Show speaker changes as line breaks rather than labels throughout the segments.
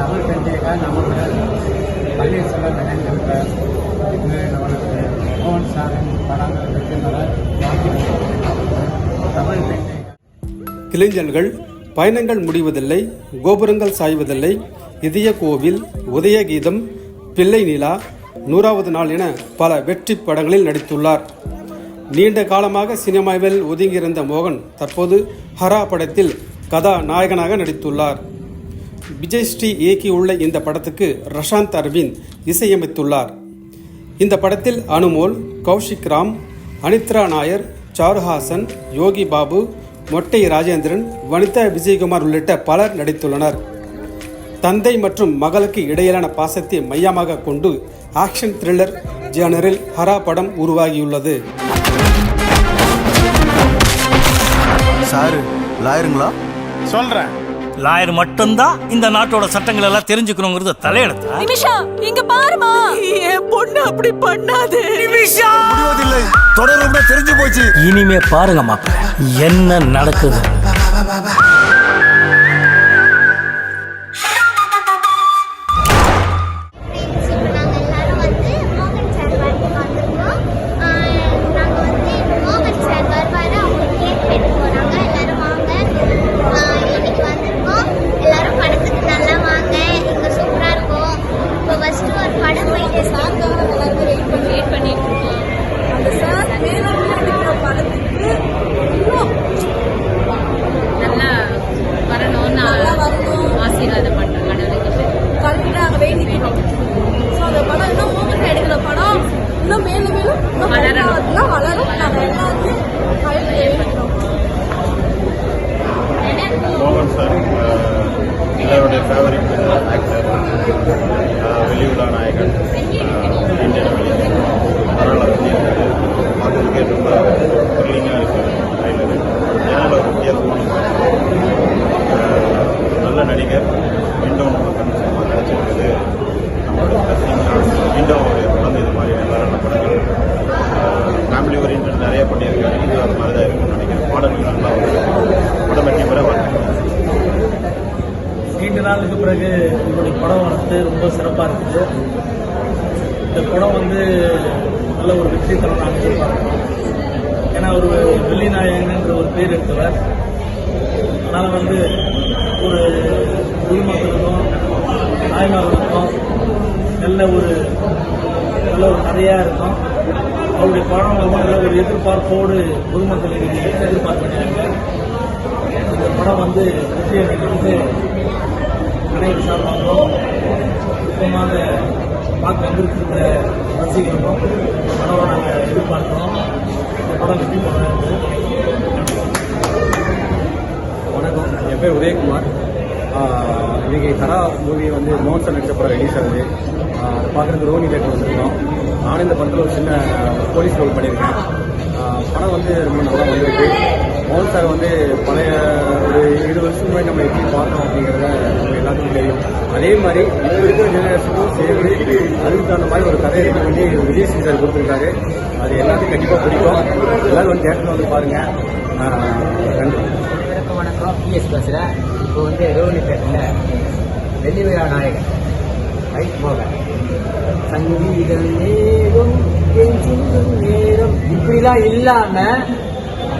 தமிழ் பெண்களுக்காக நமக்கு பன்னீர்செல்வம் நினைந்திருக்க இது நம்மளுக்கு மோகன் சாரின் படங்கள் தமிழ்
கிளைஞர்கள் பயணங்கள் முடிவதில்லை கோபுரங்கள் சாய்வதில்லை இதய கோவில் உதயகீதம் பிள்ளை நிலா நூறாவது நாள் என பல வெற்றி படங்களில் நடித்துள்ளார். நீண்ட காலமாக சினிமாவில் ஒதுங்கியிருந்த மோகன் தற்போது ஹரா படத்தில் கதாநாயகனாக நடித்துள்ளார். விஜய் ஸ்ரீ இயக்கியுள்ள இந்த படத்துக்கு ரஷாந்த் அரவிந்த் இசையமைத்துள்ளார். இந்த படத்தில் அனுமோல் கௌஷிக் ராம் அனித்ரா நாயர் சாருஹாசன் யோகி பாபு மொட்டை ராஜேந்திரன் வனிதா விஜயகுமார் உள்ளிட்ட பலர் நடித்துள்ளனர். தந்தை மற்றும் மகளுக்கு இடையிலான பாசத்தை மையமாக கொண்டு ஆக்ஷன் த்ரில்லர் ஜேனரில் ஹரா படம் உருவாகியுள்ளது.
சாரு லாயருங்களா?
சொல்றேன்.
லாயர் மட்டும்தான் இந்த நாட்டோட சட்டங்கள் எல்லாம் தெரிஞ்சுக்கணுங்கிறது தலையெடுத்தா
நிமிஷா இங்க பாருமா.
என் பொண்ணு அப்படி பண்ணாது.
முடிவதில்லை. தொடரும் தெரிஞ்சு போச்சு.
இனிமே பாருங்க மாப்பிள்ள என்ன நடக்குது?
Thank you. இந்த படம் வந்து நல்ல ஒரு வெற்றி தரம் அமைச்சிருப்பாங்க ஏன்னா ஒரு வெள்ளிநாயகன்ற ஒரு பேர் எடுத்தவர். அதனால் வந்து ஒரு குடிமக்களுக்கும் தாய்மார்களுக்கும் நல்ல ஒரு நல்ல ஒரு கதையாக இருக்கும். அவருடைய படம் வந்து நல்ல ஒரு எதிர்பார்ப்போடு பொதுமக்கள் எதிர்பார்க்கிறாங்க இந்த படம் வந்து வெற்றி அடைகிறது அனைத்து சார்பாகவும் சுத்தமாக பார்க்க வந்திருக்கிற ரசிகர்களும் இந்த படம் நாங்கள் எதிர்பார்க்கிறோம். இந்த படம் வெற்றி பண்ணுறது
வணக்கம். என் பேர் உதயகுமார். இன்றைக்கி இன்னைக்கு கரா மூவி வந்து மோகன் சார் படம் ரிலீஸ் ஆகுது. பார்க்குறதுக்கு ரோனி தேட்டர் வந்திருக்கோம். நானும் இந்த படத்தில் ஒரு சின்ன போலீஸ் ரோல் பண்ணியிருக்கேன். படம் வந்து ரொம்ப நல்லா வந்திருக்கு. மோகன் சார் வந்து பழைய ஒரு இருபது வருஷம் முன்னாடி நம்ம எப்படி பார்த்தோம் அப்படிங்கிறத நம்ம எல்லாத்துக்கும் தெரியும். அதே மாதிரி இப்போ இருக்கிற ஜெனரேஷனுக்கும் சேர்ந்து அதுக்கு தகுந்த மாதிரி ஒரு கதை எடுக்க வேண்டி விஜய் சிங் சார் கொடுத்துருக்காரு. அது எல்லாத்துக்கும் கண்டிப்பாக பிடிக்கும். எல்லாரும் வந்து தேட்டரில் வந்து பாருங்கள் நன்றி.
வணக்கம். வணக்கம் பிஎஸ் பேசுகிறேன் இப்போ வந்து ரோஹினி தேட்டரில் வெள்ளிவிழா நாயகன். ரைட் போக சங்கீதம் நேரம் நேரம். இப்படிலாம் இல்லாமல்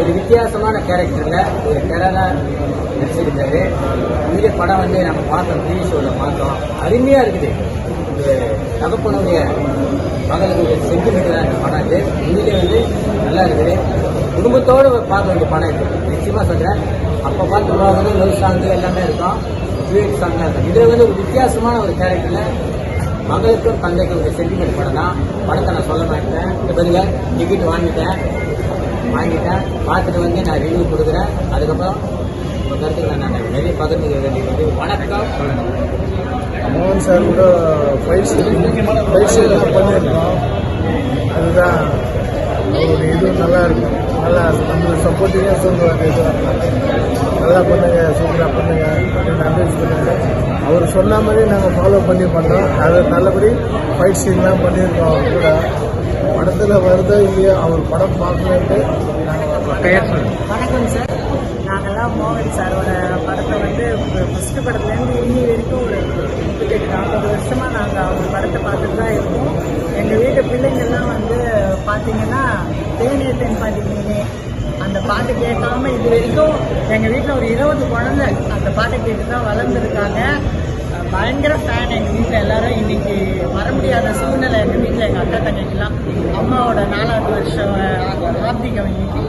ஒரு வித்தியாசமான கேரக்டரில் ஒரு கேரளா நடிச்சிருந்தாரு இந்த படம் வந்து நம்ம பார்த்தோம் டிவி ஷோவில் பார்த்தோம். அருமையாக இருக்குது. ஒரு தகப்பனுடைய மகளுக்கு ஒரு சென்டிமெண்ட்டாக இந்த படம் இது. உண்மையிலே வந்து நல்லா இருக்குது. குடும்பத்தோடு பார்க்க வேண்டிய படம் இது. நிச்சயமாக சொல்கிறேன் அப்போ பார்த்து போகும்போது லவ் சாங்கு எல்லாமே இருக்கும். ஸ்வீட் சாங்காக இருக்கும். இதில் வந்து ஒரு வித்தியாசமான ஒரு கேரக்டரில் மகளுக்கும் தந்தைக்கும் ஒரு சென்டிமெண்ட் படம் தான். படத்தை நான் சொல்ல மாட்டேன். இந்த பதில டிக்கெட் வாங்கிட்டேன். வாங்கிட்டேன் பார்த்துட்டு வந்து நான் ரிவ்யூ கொடுக்குறேன். அதுக்கப்புறம் உங்கள் கருத்துக்களை நான் நிறைய பகிர்ந்து வேண்டியது வணக்கம்.
மோகன் சார் கூட ஃபைட் ஃபைட் பண்ணியிருக்கோம் அதுதான் ஒரு இது நல்லா இருக்கும். நல்லா நம்மளுக்கு சப்போர்ட்டிங்காக சொல்லுவாங்க இது. நல்லா பண்ணுங்க சூப்பராக பண்ணுங்க. அப்படின்னு அட்வைஸ் பண்ணுங்க அவர் சொன்ன மாதிரி நாங்கள் ஃபாலோ பண்ணி பண்ணோம். அது நல்லபடி ஃபைட் சீன்லாம் பண்ணியிருக்கோம் அவர் கூட. படத்தில் வருதா இல்லையா? அவர் படம் பார்க்கலன்ட்டு பெயர்
வணக்கம் சார். நாங்கள்லாம் மோகன் சாரோட படத்தை வந்து ஃபஸ்ட்டு படத்துலேருந்து இன்னி வரைக்கும் ஒரு கிட்டத்தட்ட நாற்பது வருஷமாக நாங்கள் அவங்க படத்தை பார்த்துட்டு தான் இருக்கோம். எங்கள் வீட்டு பிள்ளைங்க எல்லாம் வந்து
பார்த்தீங்கன்னா தேனே தென் பார்த்தீங்கன்னே அந்த பாட்டு கேட்காம இது வரைக்கும் எங்கள் வீட்டில் ஒரு இருபது குழந்தை அந்த பாட்டை கேட்டு தான் வளர்ந்துருக்காங்க. பயங்கர ஃபேன் எங்கள் வீட்டில் எல்லாரும் இன்னைக்கு வர முடியாத சூழ்நிலை எங்கள் வீட்டில் எங்கள் அக்கா தங்கைக்கெல்லாம். அம்மாவோட நாலாவது வருஷம் ஆப்திகம் இன்னைக்கு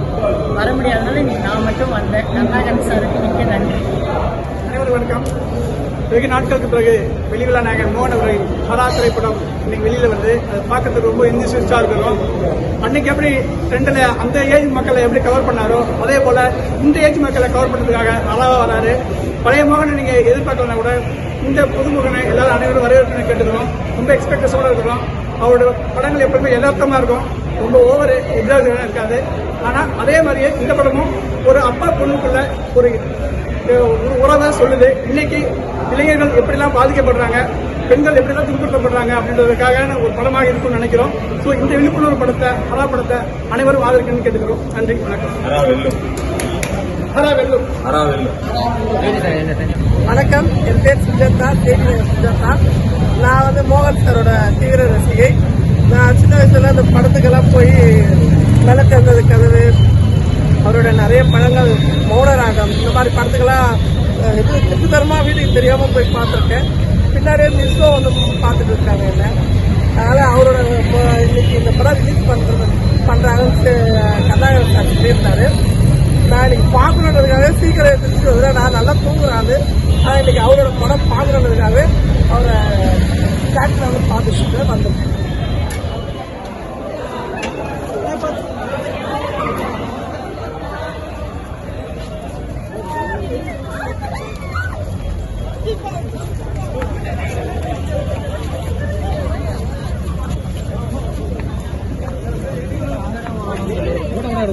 வர முடியாதனால இன்னைக்கு நான் மட்டும் வந்தேன். கருணாகரன் சாருக்கு மிக்க நன்றி.
அனைவரும் வணக்கம். வெகு நாட்களுக்கு பிறகு வெளிவிழா நாயகன் மோகன் அவர்களின் ஹரா திரைப்படம் இன்னைக்கு வெளியில வந்து அதை பார்க்கறதுக்கு ரொம்ப இன்ட்ரெஸ்டா இருக்கிறோம். அன்னைக்கு எப்படி ரெண்டுல அந்த ஏஜ் மக்களை எப்படி கவர் பண்ணாரோ அதே போல இந்த ஏஜ் மக்களை கவர் பண்ணுறதுக்காக அழகா வராரு. பழைய மோகனை நீங்க எதிர்பார்க்கலாம் கூட இந்த புதுமுகனை எல்லாரும் அனைவரும் வரவேற்கணும் கேட்டுக்கிறோம். ரொம்ப எக்ஸ்பெக்டஸோட இருக்கிறோம். அவரோட படங்கள் எப்பவுமே யதார்த்தமா இருக்கும். ரொம்ப ஓவர் எக்ஸாஜரேஷன் இருக்காது. ஆனா அதே மாதிரியே இந்த படமும் ஒரு அப்பா பொண்ணுக்குள்ள ஒரு ஒரு உறவை சொல்லுது. இன்னைக்கு இளைஞர்கள் எப்படிலாம் பாதிக்கப்படுறாங்க பெண்கள் எப்படிலாம் துன்புறுத்தப்படுறாங்க அப்படின்றதுக்காக ஒரு படமாக இருக்கும்னு நினைக்கிறோம். ஸோ இந்த விழிப்புணர்வு படத்தை ஹரா படத்தை அனைவரும் ஆதரிக்கணும்னு கேட்டுக்கிறோம். நன்றி வணக்கம்.
வணக்கம். என் பேர் சுஜாதா தேவி சுஜாதா. நான் வந்து மோகன் சாரோட தீவிர ரசிகை. நான் சின்ன வயசுல அந்த படத்துக்கெல்லாம் போய் நல்ல திறந்தது கதவு அவரோட நிறைய படங்கள் மௌனராகம் இந்த மாதிரி படத்துக்கெல்லாம் அஹ், இது திட்டுத்தரமாக வீட்டுக்கு தெரியாமல் போய் பார்த்துருக்கேன். பின்னாடியே நியூஸும் வந்து பார்த்துட்டு இருக்காங்க என்ன. அதனால் அவரோட இன்னைக்கு இந்த படம் ரிலீஸ் பண்ணுறது பண்ணுறாங்கன்னு கர்நாடகா சார் சொல்லியிருந்தாரு. நான் இன்னைக்கு பார்க்கணுன்றதுக்காக சீக்கிரம் எடுத்துட்டு நான் நல்லா தூங்குறாரு ஆனால் இன்னைக்கு அவரோட படம் பார்க்கணுன்றதுக்காக அவரை தேட்டரில் வந்து பார்த்துட்டு வந்திருக்கேன்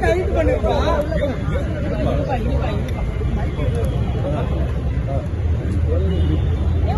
ஹைட் பண்ணிருப்பா
தெரியல தெரியல